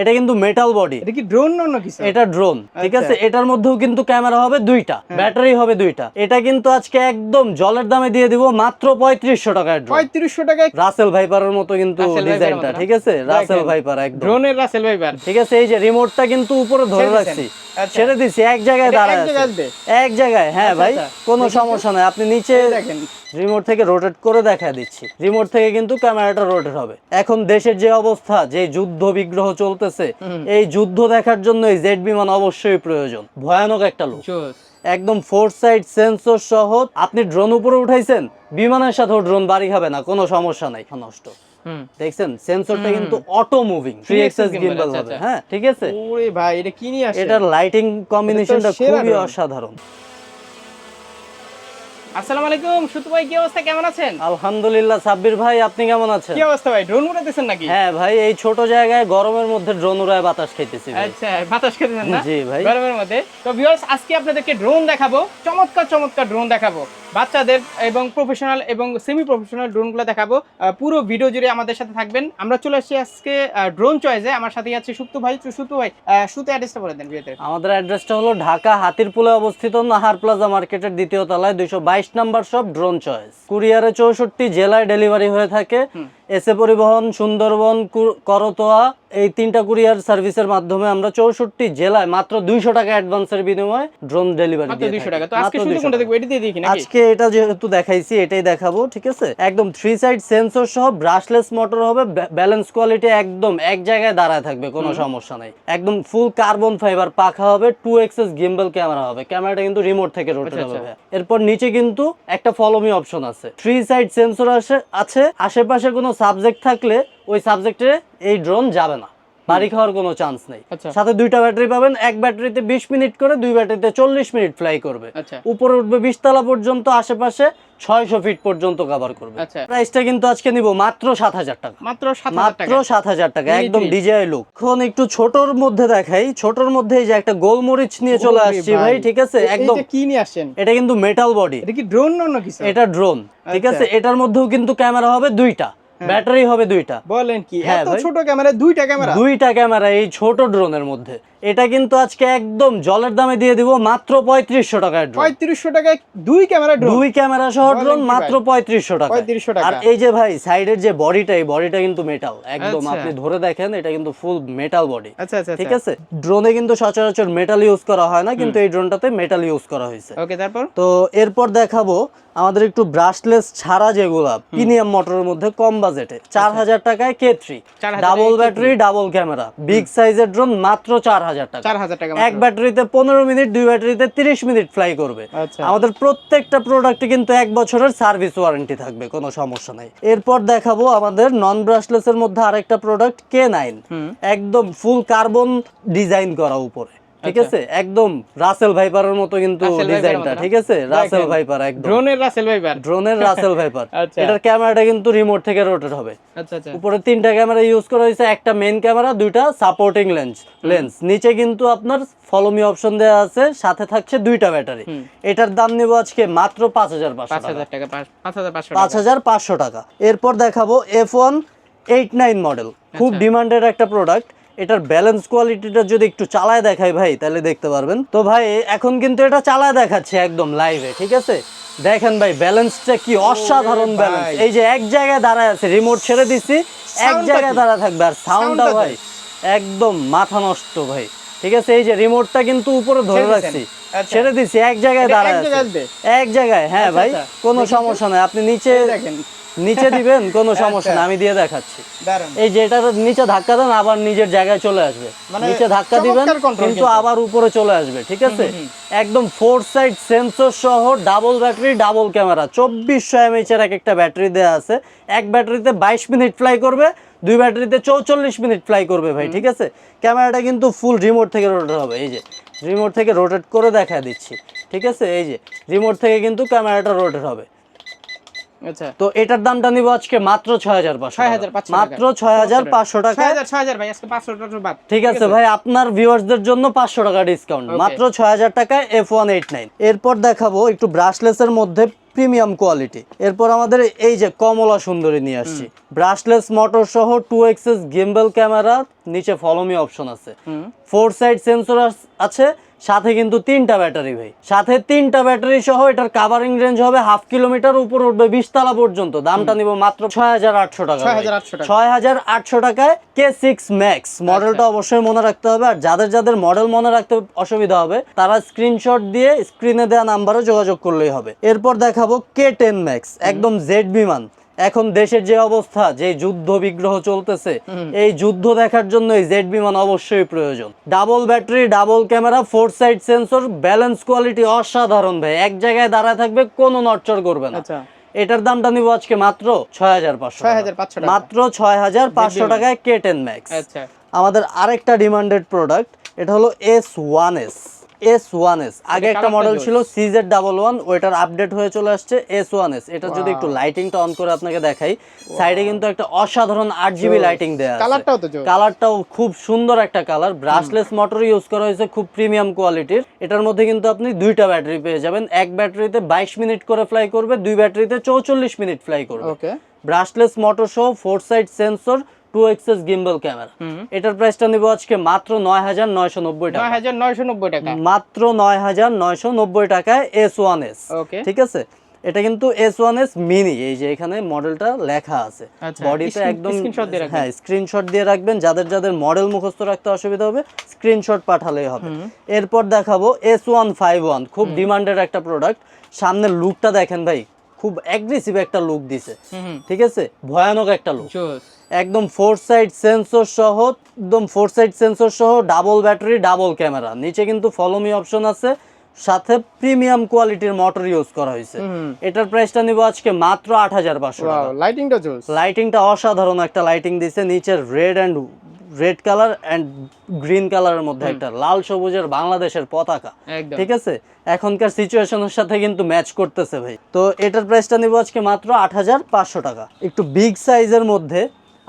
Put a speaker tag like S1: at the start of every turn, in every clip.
S1: এটা কিন্তু metal body
S2: এটা কি ড্রোন না কিছু?
S1: এটা ড্রোন ঠিক আছে?
S2: আচ্ছা।
S1: এটার মধ্যেও কিন্তু ক্যামেরা হবে দুইটা ব্যাটারি হবে দুইটা। এটা কিন্তু আজকে একদম জলের দামে দিয়ে দিব মাত্র পঁয়ত্রিশশো ড্রোন
S2: পঁয়ত্রিশশো টাকায়
S1: রাসেল ভাইপারের মতো কিন্তু ডিজাইনটা ঠিক আছে? রাসেল ভাইপার একদম।
S2: ড্রোনের রাসেল ভাইবার
S1: ঠিক আছে? এই যে রিমোটটা কিন্তু উপরে ধরে রাখছি।
S2: আচ্ছা।
S1: ছেড়ে দিছি এক জায়গায় দাঁড়ায়
S2: জায়গায়
S1: এক জায়গায় হ্যাঁ
S2: আচ্ছা,
S1: ভাই। কোনো সমস্যা নাই। আপনি নিচে
S2: দেখেন।
S1: রিমোট থেকে রোটেট করে দেখা দিচ্ছি। রিমোট থেকে কিন্তু ক্যামেরাটা রোটেট হবে। এখন দেশের যে অবস্থা যে যুদ্ধ বিগ্রহ চলতেছে এই যুদ্ধ দেখার জন্য এই জেড বিমান অবশ্যই প্রয়োজন। ভয়ানক একটা লোক। একদম ফোর সাইড সেন্সর সহ আপনি ড্রোন উপরে উঠাইছেন বিমানের সাথে ড্রোন বাড়ি খাবে না কোনো সমস্যা নাই নষ্ট।
S2: হুম।
S1: দেখছেন? সেন্সরটা কিন্তু auto moving three axis
S2: gimbal, আচ্ছা,
S1: হবে।
S2: আচ্ছা।
S1: হ্যাঁ ঠিক আছে?
S2: ওরে ভাই এটা কি নিয়ে আসছে
S1: এটার লাইটিং কম্বিনেশনটা খুবই অসাধারণ।
S2: আসসালামু আলাইকুম সুতু ভাই কি অবস্থা? কেমন আছেন?
S1: আলহামদুলিল্লাহ সাব্বির ভাই আপনি কেমন আছেন?
S2: কি অবস্থা ভাই ড্রোন উড়াতেছেন নাকি?
S1: হ্যাঁ ভাই এই ছোট জায়গায় গরমের মধ্যে ড্রোন উড়ায় বাতাস খাইতেছি
S2: আচ্ছা বাতাস খেতেছেন না?
S1: জি ভাই।
S2: গরমের মধ্যে। তো ভিউয়ার্স আজকে আপনাদেরকে ড্রোন দেখাবো চমৎকার চমৎকার ড্রোন দেখাবো। বাচ্চাদের এবং প্রফেশনাল এবং সেমি প্রফেশনাল ড্রোনগুলো দেখাবো পুরো ভিডিও জুড়ে আমাদের সাথে থাকবেন। আমরা চলে আসছি আজকে ড্রোন চয়েসে আমার সাথে আছে সুপ্ত ভাই। সুপ্ত ভাই সুতু অ্যাড্রেসটা বলে দেন ভিডিওতে
S1: আমাদের অ্যাড্রেসটা হলো ঢাকা হাতিরপুলে অবস্থিত নাহার প্লাজা মার্কেটের দ্বিতীয় তলায় দুইশো বাইশ নাম্বার সব ড্রোন চয়েস কুরিয়ারে চৌষট্টি জেলায় ডেলিভারি হয়ে থাকে। এসে পরিবহন সুন্দরবন করতোয়া এই তিনটা কুরিয়ার সার্ভিসের মাধ্যমে আমরা চৌষট্টি জেলায় মাত্র দুইশো টাকা অ্যাডভান্সের বিনিময়ে ড্রোন ডেলিভারি
S2: আজকে এটি দিয়ে
S1: আজকে এটা যেহেতু দেখাইছি এটাই দেখাবো ঠিক আছে? একদম থ্রি সাইড সেন্সর সহ ব্রাশলেস মোটর হবে ব্যালেন্স কোয়ালিটি একদম এক জায়গায় দাঁড়ায় থাকবে কোনো সমস্যা নাই। একদম ফুল কার্বন ফাইবার পাখা হবে টু এক্সএস গিম্বল ক্যামেরা হবে। ক্যামেরাটা কিন্তু রিমোট থেকে রোটেট
S2: আচ্ছা,
S1: হবে
S2: আচ্ছা।
S1: এরপর নিচে কিন্তু একটা ফলোমি অপশন আছে। থ্রি সাইড সেন্সর আছে আছে আশেপাশে কোনো সাবজেক্ট থাকলে ওই সাবজেক্টে এই ড্রোন যাবে না। বাড়ি খাওয়ার কোনো চান্স নেই।
S2: আচ্ছা।
S1: সাথে দুইটা ব্যাটারি পাবেন এক ব্যাটারিতে বিশ মিনিট করে দুই ব্যাটারিতে চল্লিশ মিনিট ফ্লাই করবে।
S2: আচ্ছা।
S1: উপরে উঠবে বিশ তলা পর্যন্ত আশেপাশে ছয়শো ফিট পর্যন্ত কভার করবে।
S2: আচ্ছা।
S1: প্রাইসটা কিন্তু আজকে নিব মাত্র সাত হাজার টাকা।
S2: মাত্র
S1: মাত্র সাত হাজার টাকা একদম ডিজাই লুক এখন একটু ছোটর মধ্যে দেখাই। ছোটর মধ্যে যে একটা গোলমরিচ নিয়ে চলে আসছি ভাই ঠিক আছে? একদম
S2: কি নিয়ে আসছেন?
S1: এটা কিন্তু মেটাল বডি
S2: এটা কি ড্রোন না কিছু?
S1: এটা ড্রোন ঠিক
S2: আচ্ছা।
S1: আছে? এটার মধ্যেও কিন্তু ক্যামেরা হবে দুইটা। ব্যাটারি হবে দুইটা।
S2: বলেন কি
S1: হ্যাঁ
S2: এত ছোট ক্যামেরা দুইটা ক্যামেরা?
S1: দুইটা ক্যামেরা এই ছোট ড্রোনের মধ্যে। এটা কিন্তু আজকে একদম জলের দামে দিয়ে দিব মাত্র পঁয়ত্রিশশো ড্রোন
S2: পঁয়ত্রিশশো টাকায় দুই ক্যামেরা
S1: দুই ক্যামেরা সহ ড্রোন মাত্র? পঁয়ত্রিশশো টাকা
S2: 3500 টাকা।
S1: আর এই যে ভাই সাইডের যে বডিটা এই বডিটা কিন্তু মেটাল একদম
S2: আচ্ছা।
S1: আপনি ধরে দেখেন এটা কিন্তু ফুল মেটাল বডি
S2: আচ্ছা আচ্ছা
S1: ঠিক আছে? ড্রোনে কিন্তু সচরাচর মেটাল ইউজ করা হয় না কিন্তু এই ড্রোনটাতে মেটাল ইউজ করা হয়েছে।
S2: ওকে তারপর?
S1: তো এরপর দেখাবো আমাদের একটু ব্রাশলেস ছাড়া যেগুলা প্রিমিয়াম মোটরের মধ্যে কম বাজেটে চার হাজার টাকায় K three double battery double camera big সাইজের ড্রোন মাত্র চার হাজার টাকা।
S2: চার হাজার টাকা
S1: এক ব্যাটারিতে পনেরো মিনিট দুই ব্যাটারিতে তিরিশ মিনিট ফ্লাই করবে।
S2: আচ্ছা।
S1: আমাদের প্রত্যেকটা প্রোডাক্টে কিন্তু এক বছরের সার্ভিস ওয়ারেন্টি থাকবে কোনো সমস্যা নাই। এরপর দেখাবো আমাদের নন ব্রাশলেস এর মধ্যে আরেকটা প্রোডাক্ট কে নাইন একদম ফুল কার্বন ডিজাইন করা উপরে। ঠিক
S2: আচ্ছা।
S1: আছে? একদম রাসেল ভাইপারের মতো কিন্তু ডিজাইনটা ঠিক আছে? রাসেল ভাইপার একদম।
S2: ড্রোনের রাসেল ভাইবার
S1: ড্রোনের রাসেল ভাইপার। এটার ক্যামেরাটা কিন্তু রিমোট থেকে রোটেট হবে।
S2: আচ্ছা আচ্ছা।
S1: উপরে তিনটা ক্যামেরা ইউজ করা হয়েছে একটা মেইন ক্যামেরা দুইটা সাপোর্টিং লেন্স লেন্স নিচে কিন্তু আপনার ফলো মি অপশন দেওয়া আছে সাথে থাকছে দুইটা ব্যাটারি এটার দাম নেব আজকে মাত্র পাঁচ হাজার
S2: পাঁচ
S1: পাঁচশো টাকা।
S2: হাজার পাঁচ পাঁচ হাজার পাঁচশো টাকা।
S1: এরপর দেখাবো F one eight nine model খুব। ডিমান্ডেড একটা প্রোডাক্ট এটার ব্যালেন্স কোয়ালিটিটা যদি একটু চালায় দেখাই ভাই তাহলে দেখতে পারবেন। তো ভাই এখন কিন্তু এটা চালায় দেখাচ্ছে একদম লাইভে ঠিক আছে? দেখেন ভাই ব্যালেন্সটা কি অসাধারণ ব্যালেন্স এই যে এক জায়গায় দাঁড়ায় আছে রিমোট ছেড়ে দিছি এক জায়গায়? দাঁড়া থাকবে। আর সাউন্ডটা ভাই একদম মাথা নষ্ট ভাই ঠিক আছে? এই যে রিমোটটা কিন্তু উপরে ধরে রাখছি।
S2: আচ্ছা।
S1: ছেড়ে দিছি এক জায়গায় দাঁড়ায় আছে। এক জায়গায় হ্যাঁ
S2: আচ্ছা,
S1: ভাই
S2: আচ্ছা।
S1: কোনো সমস্যা নাই। আপনি নিচে
S2: দেখেন।
S1: নিচে দিবেন কোনো সমস্যা
S2: আচ্ছা।
S1: না আমি দিয়ে দেখাচ্ছি। এই যে এটার নিচে ধাক্কা দেন আবার নিজের জায়গায় চলে আসবে।
S2: মানে
S1: নিচে ধাক্কা দিবেন কিন্তু। আবার উপরে চলে আসবে ঠিক আছে? একদম ফোর সাইড সেন্সর সহ ডাবল ব্যাটারি ডাবল ক্যামেরা চব্বিশশো এমএইচ এর এক একটা ব্যাটারি দেওয়া আছে। এক ব্যাটারিতে বাইশ মিনিট ফ্লাই করবে দুই ব্যাটারিতে চৌচল্লিশ মিনিট ফ্লাই করবে ভাই ঠিক আছে? ক্যামেরাটা কিন্তু ফুল রিমোট থেকে রোটেট হবে এই যে। রিমোট থেকে রোটেট করে দেখা দিচ্ছি ঠিক আছে? এই যে রিমোট থেকে কিন্তু ক্যামেরাটা রোটেট হবে। তো এটার দামটা নিব আজকে মাত্র ছয় হাজার পাঁচশো মাত্র ছয় হাজার পাঁচশো টাকা।
S2: ছয় হাজার ভাই আজকে পাঁচশো টাকা বাদ।
S1: ঠিক আছে ভাই আপনার ভিউয়ার্সদের জন্য পাঁচশো টাকা ডিসকাউন্ট মাত্র ছয় হাজার টাকায় এফ ওয়ান এইট নাইন এরপর দেখাবো একটু ব্রাশলেসের মধ্যে প্রিমিয়াম কোয়ালিটি এরপর আমাদের এই যে কমলা সুন্দরী নিয়ে আসছি। ব্রাশলেস মোটর সহ টু এক্সেস গিম্বল ক্যামেরা নিচে ফলোমি অপশন আছে। ফোর সাইড সেন্সর আছে। সাথে কিন্তু তিনটা ব্যাটারি ভাই। সাথে তিনটা ব্যাটারি সহ এটার কাভারিং রেঞ্জ হবে হাফ কিলোমিটার উপর উঠবে বিশ তালা পর্যন্ত। দামটা নিব মাত্র ছয় হাজার আটশো টাকা ভাই।
S2: 6,800 টাকা।
S1: ছয় হাজার আটশো টাকায় কে সিক্স ম্যাক্স মডেলটা অবশ্যই মনে রাখতে হবে আর যাদের যাদের মডেল মনে রাখতে অসুবিধা হবে তারা স্ক্রিনশট দিয়ে স্ক্রিনে দেওয়া নাম্বারে যোগাযোগ করলেই হবে। এরপর দেখাবো কে টেন ম্যাক্স একদম জেড বিমান। এখন দেশের যে অবস্থা যে যুদ্ধ বিগ্রহ চলতেছে এই যুদ্ধ দেখার জন্য এই জেড বিমান অবশ্যই প্রয়োজন। Double battery double camera four side sensor balance quality অসাধারণ ভাই। এক জায়গায় দাঁড়ায় থাকবে কোনো নটচর করবে না।
S2: আচ্ছা।
S1: এটার দামটা নিব আজকে মাত্র ছয় হাজার পাঁচশো মাত্র ছয় হাজার পাঁচশো টাকায় কে টেন ম্যাক্স
S2: আচ্ছা।
S1: আমাদের আরেকটা ডিমান্ডেড প্রোডাক্ট এটা হলো S one S S one S আগে একটা মডেল। ছিল সিজেড ডাবল ওয়ান ওইটার আপডেট হয়ে চলে আসছে এস ওয়ান এস এটা যদি একটু লাইটিংটা অন করে আপনাকে দেখাই সাইডে কিন্তু একটা অসাধারণ আট জিবি লাইটিং আছে।
S2: কালারটাও তো
S1: কালারটাও খুব সুন্দর একটা কালার ব্রাশলেস মোটর ইউজ করা হয়েছে খুব প্রিমিয়াম কোয়ালিটির এটার মধ্যে কিন্তু আপনি দুইটা ব্যাটারি পেয়ে যাবেন। এক ব্যাটারিতে বাইশ মিনিট করে ফ্লাই করবে দুই ব্যাটারিতে চৌচল্লিশ মিনিট ফ্লাই করবে।
S2: ওকে
S1: ব্রাশলেস মোটর সহ four side sensor two axis gimbal camera এটার প্রাইসটা নিব আজকে মাত্র নয় হাজার নয়শো নব্বই টাকা। মাত্র নয় হাজার নয়শো নব্বই টাকায় এস ওয়ান এস ঠিক আছে? এটা কিন্তু এস ওয়ান এস মিনি এই যে এখানে মডেলটা লেখা আছে।
S2: আচ্ছা,
S1: বডিতে একদম
S2: দিয়ে রাখবেন।
S1: হ্যাঁ স্ক্রিনশট দিয়ে রাখবেন। যাদের যাদের মডেল মুখস্থ রাখতে অসুবিধা হবে স্ক্রিনশট পাঠালেই হবে। এরপর দেখাবো এস ওয়ান ফাইভ ওয়ান খুব ডিমান্ডেড একটা প্রোডাক্ট সামনের লুকটা দেখেন ভাই খুব অ্যাগ্রেসিভ একটা লুক দিছে। ঠিক আছে? ভয়ানক একটা লুক একদম ফোর সাইড সেন্সর সহ একদম ফোর সাইড সেন্সর সহ ডাবল ব্যাটারি ডাবল ক্যামেরা নিচে কিন্তু ফলোমি অপশন আছে। সাথে প্রিমিয়াম কোয়ালিটির মোটর ইউজ করা হয়েছে। এটার প্রাইসটা নিব আজকে মাত্র আট হাজার পাঁচশো
S2: লাইটিংটা জোস।
S1: লাইটিংটা অসাধারণ একটা লাইটিং দিছে। নিচের red and red colour and green কালারের মধ্যে একটা লাল সবুজের বাংলাদেশের পতাকা ঠিক আছে? এখনকার সিচুয়েশনের সাথে কিন্তু ম্যাচ করতেছে ভাই। তো এটার প্রাইসটা নিব আজকে মাত্র আট হাজার পাঁচশো টাকা। একটু বিগ সাইজের মধ্যে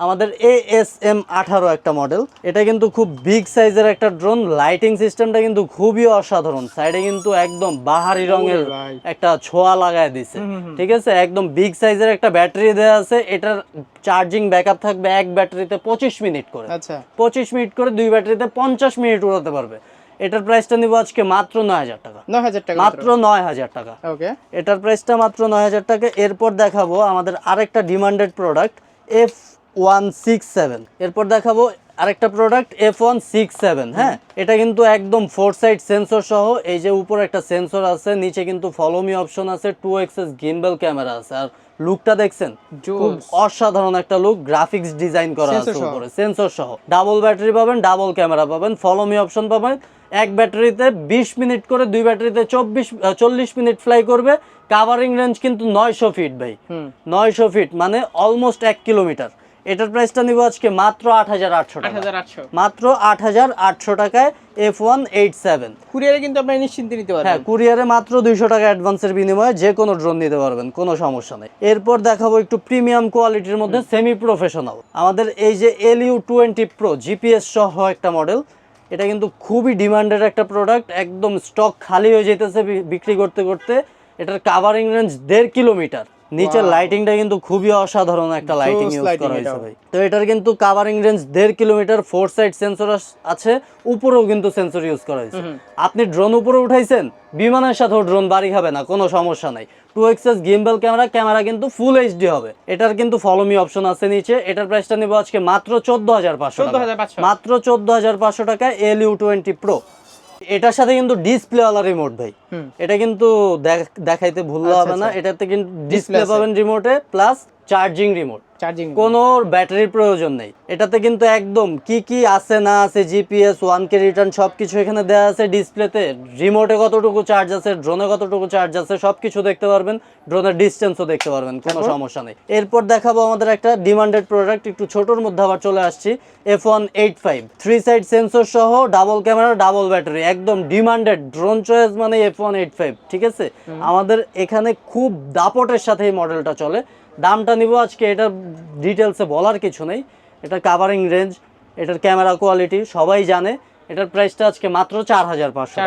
S1: আমাদের এ এস এম আঠারো একটা মডেল এটা কিন্তু খুব বিগ সাইজের একটা ড্রোন লাইটিং সিস্টেমটা কিন্তু খুবই অসাধারণ। সাইডে কিন্তু একদম বাহারি রঙের একটা ছোঁয়া লাগায় দিছে। ঠিক আছে? একদম বিগ সাইজের একটা ব্যাটারি দেওয়া আছে। এটার চার্জিং ব্যাকআপ থাকবে এক ব্যাটারিতে পঁচিশ মিনিট করে।
S2: আচ্ছা।
S1: পঁচিশ মিনিট করে দুই ব্যাটারিতে পঞ্চাশ মিনিট উড়াতে পারবে। এটার প্রাইসটা নিব আজকে মাত্র নয় হাজার টাকা।
S2: নয় হাজার টাকা
S1: মাত্র নয় হাজার টাকা।
S2: ওকে।
S1: এটার প্রাইসটা মাত্র নয় হাজার টাকা। এরপর দেখাবো আমাদের আরেকটা demanded product F one six seven. এরপর দেখাবো আরেকটা product F one six seven. হ্যাঁ এটা কিন্তু একদম ফোর সাইড সেন্সর সহ এই যে উপরে একটা সেন্সর আছে নিচে কিন্তু ফলোমি অপশন আছে টু এক্সেস গিম্বল ক্যামেরা আছে। আর লুকটা দেখছেন খুব অসাধারণ একটা লুক গ্রাফিক্স ডিজাইন করা আছে উপরে সেন্সর সহ। ডাবল ব্যাটারি পাবেন ডাবল ক্যামেরা পাবেন ফলো মি অপশন পাবেন। এক ব্যাটারিতে বিশ মিনিট করে দুই ব্যাটারিতে চব্বিশ চল্লিশ মিনিট ফ্লাই করবে। কাভারিং রেঞ্জ কিন্তু নয়শো ফিট ভাই। নয়শো ফিট মানে অলমোস্ট এক কিলোমিটার এটার প্রাইসটা নিব আজকে মাত্র আট হাজার আটশো টাকা। মাত্র আট হাজার আটশো টাকায় এফ ওয়ান এইট সেভেন।
S2: কুরিয়ারে কিন্তু আপনি নিশ্চিন্তে নিতে পারবেন।
S1: হ্যাঁ কুরিয়ারে মাত্র দুইশো টাকা অ্যাডভান্সের বিনিময়ে যে কোনো ড্রোন নিতে পারবেন কোনো সমস্যা নেই। এরপর দেখাবো একটু প্রিমিয়াম কোয়ালিটির মধ্যে সেমি প্রফেশনাল আমাদের এই যে L U twenty pro GPS সহ একটা মডেল এটা কিন্তু খুবই ডিমান্ডেড একটা প্রোডাক্ট একদম স্টক খালি হয়ে যেতেছে বিক্রি করতে করতে। এটার কাভারিং রেঞ্জ দেড় কিলোমিটার নিচের. লাইটিংটা কিন্তু খুবই অসাধারণ একটা লাইটিং ইউজ করা হয়েছে ভাই। তো এটার কিন্তু কাভারিং রেঞ্জ দেড় কিলোমিটার ফোর সাইড সেন্সর আছে উপরেও কিন্তু সেন্সর ইউজ করা হয়েছে। আপনি ড্রোন উপরে উঠাইছেন বিমানের সাথেও ড্রোন বাড়ি খাবে না কোনো সমস্যা নাই। Two axis gimbal camera camera কিন্তু ফুল এইচডি হবে। এটার কিন্তু ফলোমি অপশন আছে নিচে। এটার প্রাইসটা নিব আজকে মাত্র চোদ্দ হাজার পাঁচশো
S2: 14,500
S1: মাত্র চোদ্দ হাজার পাঁচশো টাকায় এল ইউ টোয়েন্টি প্রো এটার সাথে কিন্তু ডিসপ্লে ওয়ালা রিমোট ভাই। এটা কিন্তু দেখ- দেখাইতে ভুললে
S2: আচ্ছা,
S1: হবে না।
S2: আচ্ছা।
S1: এটাতে কিন্তু ডিসপ্লে পাবেন রিমোটে প্লাস চার্জিং রিমোট কোনো ব্যাটারির প্রয়োজন নেই। এটাতে কিন্তু একদম কি কি আছে না আছে জিপিএস ওয়ান কে রিটার্ন সব কিছু এখানে দেওয়া আছে ডিসপ্লেতে রিমোটে কতটুকু চার্জ আছে ড্রোনে কতটুকু চার্জ আছে সব কিছু দেখতে পারবেন। ড্রোনের ডিস্টেন্সও দেখতে পারবেন কোনো সমস্যা নেই। এরপর দেখাবো আমাদের একটা ডিমান্ডেড প্রোডাক্ট একটু ছোটোর মধ্যে আবার চলে আসছি। F one eight five three side sensor সহ ডাবল ক্যামেরা ডাবল ব্যাটারি একদম ডিমান্ডেড ড্রোন চয়েস মানে এফ ওয়ান এইট ফাইভ ঠিক আছে? আমাদের এখানে খুব দাপটের সাথে এই মডেলটা চলে। দামটা নিব আজকে এটার ডিটেলসে বলার কিছু নেই। এটার কাভারিং রেঞ্জ এটার ক্যামেরা কোয়ালিটি সবাই জানে। এটার প্রাইসটা আজকে মাত্র চার হাজার পাঁচশো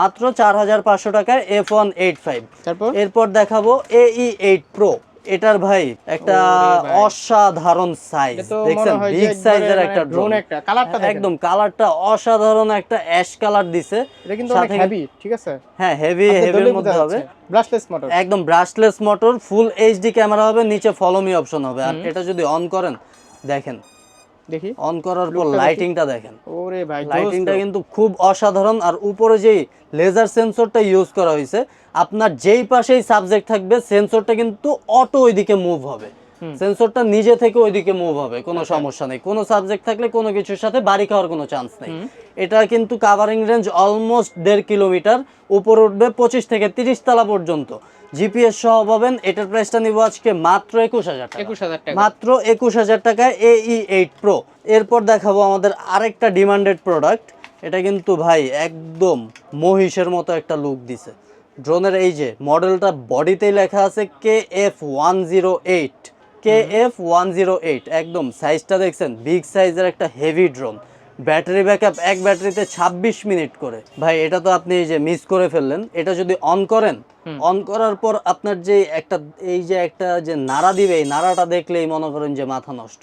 S1: মাত্র চার হাজার পাঁচশো টাকায় এফ ওয়ান এইট ফাইভ এরপর দেখাবো এই এইট প্রো এটার ভাই একটা অসাধারণ সাইজ দেখছেন বিগ সাইজের একটা
S2: মানে
S1: ড্রোন
S2: একটা, দেখেন।
S1: একদম কালারটা অসাধারণ একটা অ্যাশ কালার দিছে।
S2: এটা কিন্তু অনেক হেভি ঠিক আছে?
S1: হ্যাঁ হেভি হেভির মধ্যে হবে।
S2: ব্রাশলেস মোটর
S1: একদম brushless motor full HD camera হবে নিচে ফলো মি অপশন হবে। আর এটা যদি অন করেন দেখেন।
S2: দেখি।
S1: অন করার পর লাইটিংটা দেখেন।
S2: ওরে ভাই
S1: লাইটিংটা কিন্তু খুব অসাধারণ। আর উপরে যেই লেজার সেন্সরটা ইউজ করা হয়েছে আপনার যেই পাশেই সাবজেক্ট থাকবে সেন্সরটা কিন্তু অটো ওইদিকে মুভ হবে। সেন্সরটা নিজে থেকে ওইদিকে মুভ হবে কোনো সমস্যা নেই। কোনো সাবজেক্ট থাকলে কোনো কিছুর সাথে বাড়ি খাওয়ার কোনো চান্স নেই। এটা কিন্তু কাভারিং রেঞ্জ অলমোস্ট দেড় কিলোমিটার উপর উঠবে পঁচিশ থেকে তিরিশ তলা পর্যন্ত। জিপিএস সহ পাবেন এটার প্রাইসটা নিব আজকে মাত্র একুশ হাজার টাকা।
S2: একুশ হাজার টাকা।
S1: মাত্র একুশ হাজার টাকায় এই এইট প্রো এরপর দেখাবো আমাদের আরেকটা ডিমান্ডেড প্রোডাক্ট এটা কিন্তু ভাই একদম মহিষের মতো একটা লুক দিছে। ড্রোনের এই যে মডেলটা বডিতেই লেখা আছে K F one zero eight. K F one zero eight একদম সাইজটা দেখছেন বিগ সাইজের একটা হেভি ড্রোন। ব্যাটারি ব্যাকআপ এক ব্যাটারিতে ছাব্বিশ মিনিট করে। ভাই এটা তো আপনি এই যে মিস করে ফেললেন। এটা যদি অন করেন অন করার পর আপনার যে একটা এই যে একটা যে নাড়া দিবে এই নাড়াটা দেখলেই মনে করেন যে মাথা নষ্ট।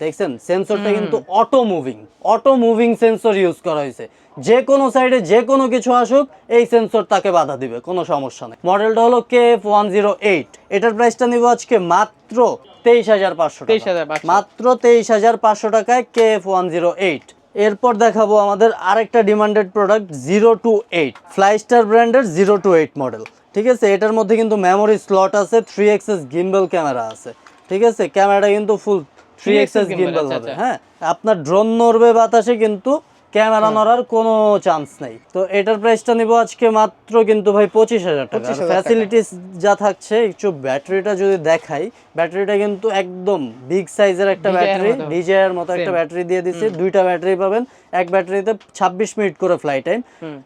S1: দেখছেন? সেন্সরটা কিন্তু auto moving auto moving sensor use করা হয়েছে। যে কোনো সাইডে যে কোনো কিছু আসুক এই সেন্সর তাকে বাধা দিবে। কোনো সমস্যা নেই। মডেলটা হলো K F one zero eight এটার প্রাইসটা নিব আজকে মাত্র তেইশ হাজার পাঁচশো
S2: 23,500
S1: মাত্র তেইশ হাজার পাঁচশো টাকায় K F one zero eight এরপর দেখাবো আমাদের আরেকটা demanded product zero two eight Flystar ব্র্যান্ডের জিরো টু এইট মডেল ঠিক আছে? এটার মধ্যে কিন্তু মেমোরি স্লট আছে থ্রি এক্সেস গিম্বল ক্যামেরা আছে। ঠিক আছে? ক্যামেরাটা কিন্তু full three
S2: 3XS
S1: access
S2: gimbal, আচ্ছা,
S1: হবে। হ্যাঁ। আপনার ড্রোন নড়বে বাতাসে কিন্তু ক্যামেরা নড়ার কোনো চান্স নেই। তো এটার প্রাইসটা নিব আজকে মাত্র কিন্তু ভাই পঁচিশ হাজার টাকা।
S2: 25,000
S1: ফ্যাসিলিটিস যা থাকছে একটু ব্যাটারিটা যদি দেখাই ব্যাটারিটা কিন্তু একদম বিগ সাইজের একটা ব্যাটারি। ডিজাইয়ের মতো। একটা ব্যাটারি দিয়ে দিচ্ছে। দুইটা ব্যাটারি পাবেন। এক ব্যাটারিতে ছাব্বিশ মিনিট করে ফ্লাই টাইম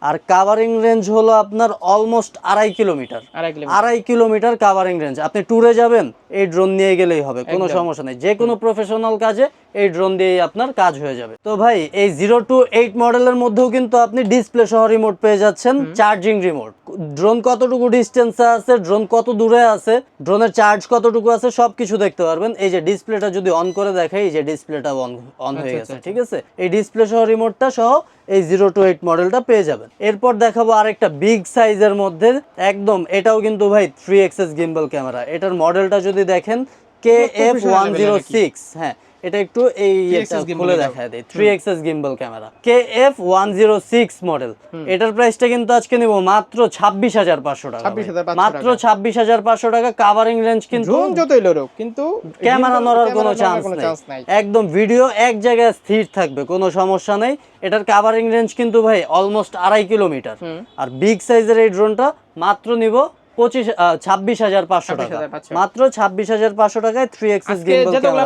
S1: আর কাভারিং রেঞ্জ হলো আপনার অলমোস্ট আড়াই কিলোমিটার
S2: আড়াই কিলোমিটার
S1: কাভারিং রেঞ্জ আপনি ট্যুরে যাবেন এই ড্রোন নিয়ে গেলেই হবে কোনো সমস্যা নেই। যে কোনো প্রফেশনাল কাজে এই ড্রোন দিয়েই আপনার কাজ হয়ে যাবে। তো ভাই এই জিরো টু এইট মডেলের মধ্যেও কিন্তু আপনি ডিসপ্লে সহ রিমোট পেয়ে যাচ্ছেন চার্জিং রিমোট ড্রোন কতটুকু ডিস্টেন্সে আছে ড্রোন কত দূরে আছে ড্রোনের চার্জ কতটুকু আছে সব কিছু দেখতে পারবেন। এই যে ডিসপ্লেটা যদি অন করে দেখে এই যে ডিসপ্লেটা অন অন হয়ে
S2: আচ্ছা,
S1: গেছে
S2: আচ্ছা,
S1: ঠিক আছে? এই ডিসপ্লে সহ রিমোটটা সহ এই জিরো টু এইট মডেলটা পেয়ে যাবেন এরপর দেখাবো আরেকটা বিগ সাইজের মধ্যে একদম এটাও কিন্তু ভাই থ্রি এক্সেস গিম্বল ক্যামেরা এটার মডেলটা যদি দেখেন K F one zero six হ্যাঁ এটা একটু এই খুলে। দেখায় দেয় three axis gimbal camera K F one zero six model এটার প্রাইসটা কিন্তু আজকে নিব মাত্র ছাব্বিশ হাজার পাঁচশো টাকা
S2: 26,500
S1: মাত্র। ছাব্বিশ হাজার পাঁচশো টাকা কাভারিং রেঞ্জ কিন্তু
S2: যতই লড়ুক কিন্তু
S1: ক্যামেরা নড়ার কোনো চান্স নেই।
S2: নাই।
S1: একদম ভিডিও এক জায়গায় স্থির থাকবে কোনো সমস্যা নেই। এটার কাভারিং রেঞ্জ কিন্তু ভাই অলমোস্ট আড়াই কিলোমিটার। আর বিগ সাইজের এই ড্রোনটা মাত্র নিব পঁচিশ ছাব্বিশ হাজার পাঁচশো টাকা।
S2: 26,500
S1: মাত্র ছাব্বিশ হাজার পাঁচশো টাকায় থ্রি এক্সেস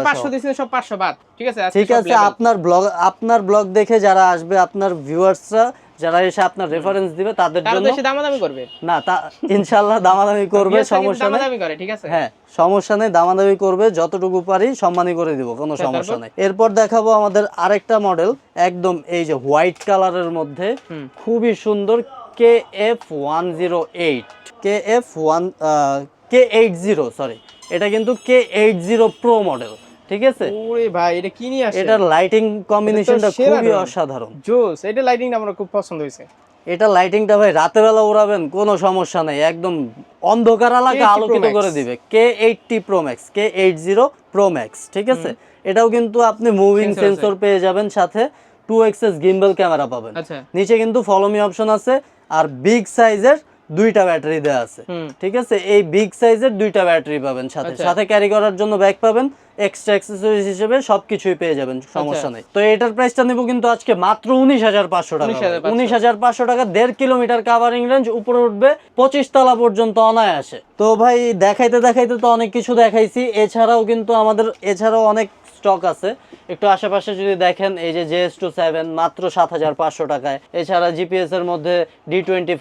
S2: পাঁচশো দিয়েছেন সব পাঁচশো বাদ। ঠিক আছে
S1: ঠিক আছে আপনার ব্লগ আপনার ব্লগ দেখে যারা আসবে আপনার ভিউয়ার্সরা যারা এসে আপনার রেফারেন্স দিবে তাদের জন্য
S2: দামাদামি করবে।
S1: না তা ইনশাল্লাহ দামাদামি করবে সমস্যা নেই।
S2: দামাদামি করে ঠিক আছে?
S1: হ্যাঁ সমস্যা নেই দামাদামি করবে যতটুকু পারি সম্মানী করে দিব কোনো
S2: আচ্ছা,
S1: সমস্যা নেই। এরপর দেখাবো আমাদের আরেকটা মডেল একদম এই যে হোয়াইট কালারের মধ্যে খুবই সুন্দর K F one zero eight K F one K eight zero sorry এটা কিন্তু K eight zero pro model ঠিক আছে?
S2: ওরে ভাই এটা কি নিয়ে আসে
S1: এটার লাইটিং কম্বিনেশনটা খুবই অসাধারণ।
S2: জোস এটা লাইটিং আমার খুব পছন্দ হয়েছে।
S1: এটা লাইটিংটা ভাই রাতের বেলা উড়াবেন কোনো সমস্যা নেই একদম অন্ধকার এলাকা আলোকিত করে দিবে। K eighty pro max K eight zero pro max ঠিক আছে? এটাও কিন্তু আপনি মুভিং সেন্সর পেয়ে যাবেন সাথে টু এক্সএস গিম্বল ক্যামেরা পাবেন।
S2: আচ্ছা।
S1: নিচে কিন্তু ফলো মি অপশন আছে আর বিগ সাইজের দুইটা ব্যাটারি দেওয়া আছে। ঠিক আছে? এই বিগ সাইজের দুইটা ব্যাটারি পাবেন সাথে।
S2: আচ্ছা।
S1: সাথে ক্যারি করার জন্য ব্যাগ পাবেন এক্সট্রা অ্যাক্সেসরিজ হিসেবে সবকিছুই পেয়ে যাবেন সমস্যা
S2: আচ্ছা।
S1: নেই। তো এটার প্রাইসটা নেব কিন্তু আজকে মাত্র উনিশ হাজার পাঁচশো টাকা উনিশ হাজার পাঁচশো। টাকা দেড় কিলোমিটার কাভারিং রেঞ্জ উপরে উঠবে পঁচিশ তলা পর্যন্ত অনায়াসে। তো ভাই দেখাইতে দেখাইতে তো অনেক কিছু দেখাইছি। এছাড়াও কিন্তু আমাদের এছাড়াও অনেক স্টক আছে। একটু আশেপাশে যদি দেখেন এই যে জেএস টু সেভেন মাত্র সাত হাজার পাঁচশো টাকায়। এছাড়া জিপিএস এর মধ্যে D twenty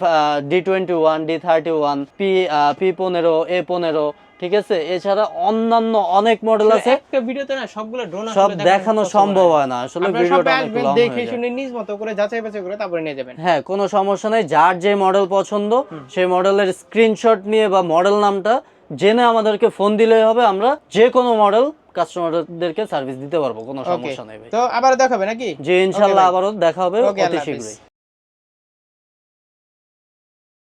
S1: D twenty one D thirty one P P পনেরো এ পনেরো ঠিক আছে? এছাড়া অন্যান্য অনেক মডেল আছে।
S2: একটা ভিডিওতে না সবগুলো ড্রোন
S1: সব দেখানো সম্ভব হয় না। আসলে ভিডিওটা অনেক লং
S2: দেখে শুনে নিজ মতো করে যাচাই বাছাই করে তারপরে নিয়ে যাবেন।
S1: হ্যাঁ কোনো সমস্যা নেই। যার যে মডেল পছন্দ সেই মডেলের স্ক্রিনশট নিয়ে বা মডেল নামটা জেনে আমাদেরকে ফোন দিলেই হবে। আমরা যে কোনো মডেল কাস্টমারদেরকে সার্ভিস দিতে পারব কোনো সমস্যা নেই
S2: তো আবার দেখাবে নাকি?
S1: জি ইনশাল্লাহ আবারও দেখা হবে অতি শীঘ্রই।